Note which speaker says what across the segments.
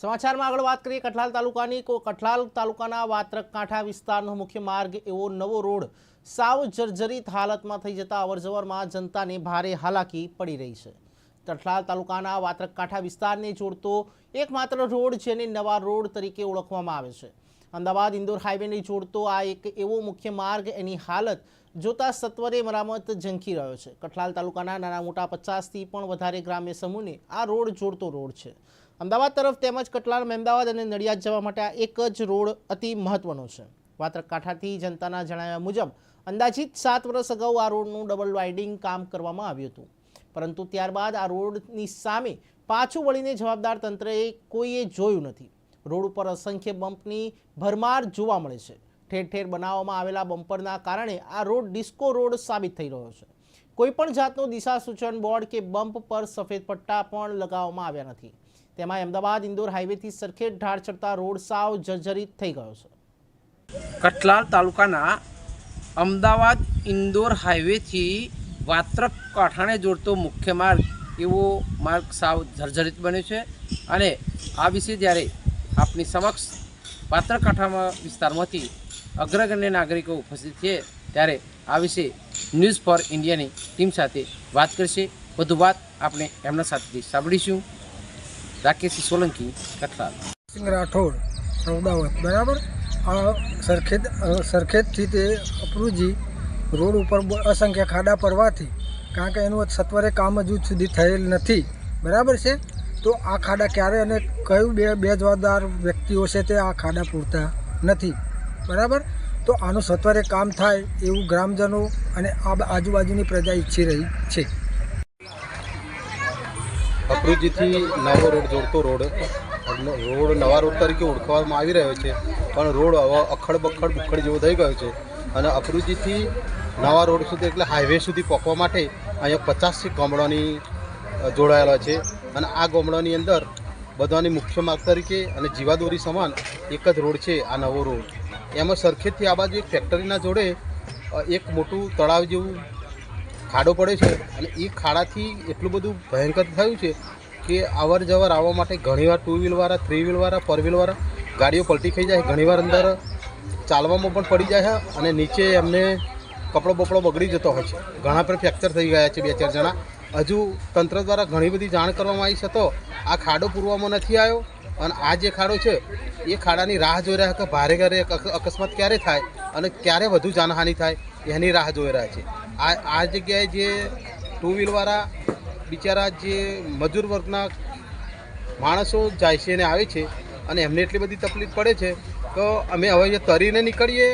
Speaker 1: સમાચારમાં આગળ વાત કરીએ, કઠલાલ તાલુકાની કઠલાલ તાલુકાના વાત્રક કાંઠા વિસ્તારનો મુખ્ય માર્ગ એવો નવો રોડ સાવ જર્જરિત હાલતમાં થઈ જતા અવરજવરમાં જનતાને ભારે હાલાકી પડી રહી છે. કઠલાલ તાલુકાના વાત્રક કાંઠા વિસ્તારને જોડતો એકમાત્ર રોડ જેને નવા રોડ તરીકે ઓળખવામાં આવે છે. અમદાવાદ ઇન્દોર હાઈવેને જોડતો આ એક એવો મુખ્ય માર્ગ એની હાલત જોતા સત્વરે મરામત ઝંખી રહ્યો છે. કઠલાલ તાલુકાના નાના મોટા પચાસથી પણ વધારે ગ્રામ્ય સમૂહને આ રોડ જોડતો રોડ છે. અમદાવાદ તરફ તેમજ કટલાલ અમદાવાદ અને નડિયાદ જવા માટે આ એક જ રોડ અતિ મહત્વનો છે. વાત્રકાંઠાથી જનતાના જણાવ્યા મુજબ, અંદાજિત સાત વર્ષ અગાઉ આ રોડનું ડબલ વાઇડિંગ કામ કરવામાં આવ્યું હતું. પરંતુ ત્યારબાદ આ રોડની સામે પાછું વળીને જવાબદાર તંત્રએ કોઈએ જોયું નથી. રોડ ઉપર અસંખ્ય બમ્પની ભરમાર જોવા મળે છે. ઠેર ઠેર બનાવવામાં આવેલા બમ્પરના કારણે આ રોડ ડિસ્કો રોડ સાબિત થઈ રહ્યો છે. કોઈપણ જાતનું દિશા સૂચન બોર્ડ કે બમ્પ પર સફેદ પટ્ટા પણ લગાવવામાં આવ્યા નથી. તેમાં અમદાવાદ, ઇન્દોર હાઈવેથી સરખેજ ઢાળ ચડતા રોડ સાવ જર્જરિત થઈ ગયો છે.
Speaker 2: કટલાલ તાલુકાના અમદાવાદ, ઇન્દોર હાઈવેથી વાત્રક કાંઠાને જોડતો મુખ્ય માર્ગ એવો માર્ગ સાવ જર્જરિત બન્યો છે અને આ વિશે જ્યારે આપની સમક્ષ વાત્રક કાંઠામાં વિસ્તારમાંથી અગ્રગણ્ય નાગરિકો ઉપસ્થિત છે ત્યારે આ વિશે ન્યૂઝ ફોર ઇન્ડિયાની ટીમ સાથે વાત કરશે. વધુ વાત આપણે એમના સાથેથી સાંભળીશું. રાકેશ સોલંકી, કઠલાલ.
Speaker 3: સિંહ રાઠોડ અમદાવાદ બરાબર? આ સરખેજ સરખેજથી તે અપરુજી રોડ ઉપર અસંખ્ય ખાડા પડવાથી કારણ કે એનું સત્વરે કામ હજુ સુધી થયેલ નથી. બરાબર છે? તો આ ખાડા ક્યારે અને કયું બે બે જવાબદાર વ્યક્તિઓ છે તે આ ખાડા પૂરતા નથી. બરાબર? તો આનું સત્વરે કામ થાય એવું ગ્રામજનો અને આ આજુબાજુની પ્રજા ઈચ્છી રહી છે.
Speaker 4: અપરુજીથી નવો રોડ જોડતો રોડ રોડ નવા રોડ તરીકે ઓળખવામાં આવી રહ્યો છે. પણ રોડ હવે અખડ બખડ બુખડ જેવો થઈ ગયો છે. અને અકરુજીથી નવા રોડ સુધી એટલે હાઈવે સુધી પહોંચવા માટે અહીંયા પચાસથી ગામડાની જોડાયેલા છે. અને આ ગામડાની અંદર બધાની મુખ્ય માર્ગ તરીકે અને જીવાદોરી સમાન એક જ રોડ છે આ નવો રોડ. એમાં સરખેજથી આ બાજુ એક ફેક્ટરીના જોડે એક મોટું તળાવ જેવું ખાડો પડે છે અને એ ખાડાથી એટલું બધું ભયંકર થયું છે કે અવર જવર આવવા માટે ઘણીવાર ટુ વ્હીલવાળા થ્રી વ્હીલવાળા ફોર વ્હીલવાળા ગાડીઓ પલટી થઈ જાય ઘણીવાર અંદર ચાલવામાં પણ પડી જાય છે અને નીચે એમને કપડો બપડો બગડી જતો હોય છે. ઘણા પણ ફ્રેક્ચર થઈ ગયા છે બે ચાર જણા. હજુ તંત્ર દ્વારા ઘણી બધી જાણ કરવામાં આવી છે તો આ ખાડો પૂરવામાં નથી આવ્યો અને આ જે ખાડો છે, એ ખાડાની રાહ જોઈ રહ્યા કે ભારે ઘરે અકસ્માત ક્યારે થાય અને ક્યારે વધુ જાનહાનિ થાય એની રાહ જોઈ રહ્યા છે. આ આ જગ્યાએ જે ટુ વ્હીલવાળા બિચારા જે મજૂર વર્ગના માણસો જાય છે અને આવે છે અને એમને એટલી બધી તકલીફ પડે છે, તો અમે હવે જે તરીને નીકળીએ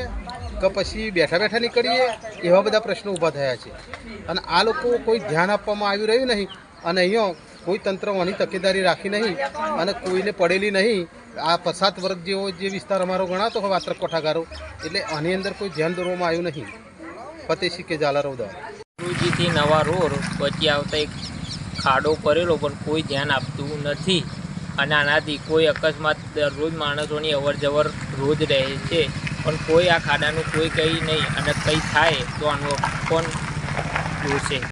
Speaker 4: કે પછી બેઠા બેઠા નીકળીએ, એવા બધા પ્રશ્નો ઊભા થયા છે. અને આ લોકો કોઈ ધ્યાન આપવામાં આવી રહ્યું નહીં અને અહીંયા કોઈ તંત્ર આની તકેદારી રાખી નહીં અને કોઈને પડેલી નહીં. આ પસાત વર્ગ જેવો જે વિસ્તાર અમારો ગણાતો હોય વાત્રક કોઠાગારો એટલે આની અંદર કોઈ ધ્યાન દોરવામાં આવ્યું નહીં. ફતેશી કે ઝાલા રૌદા.
Speaker 5: ગુરુજીથી નવા રોડ પછી આવતા એક ખાડો પડેલો, પણ કોઈ ધ્યાન આપતું નથી. અને આનાથી કોઈ અકસ્માત દરરોજ માણસોની અવર જવર રોજ રહે છે. પણ કોઈ આ ખાડાનું કોઈ કંઈ નહીં અને કંઈ થાય તો આનો પણ જોશે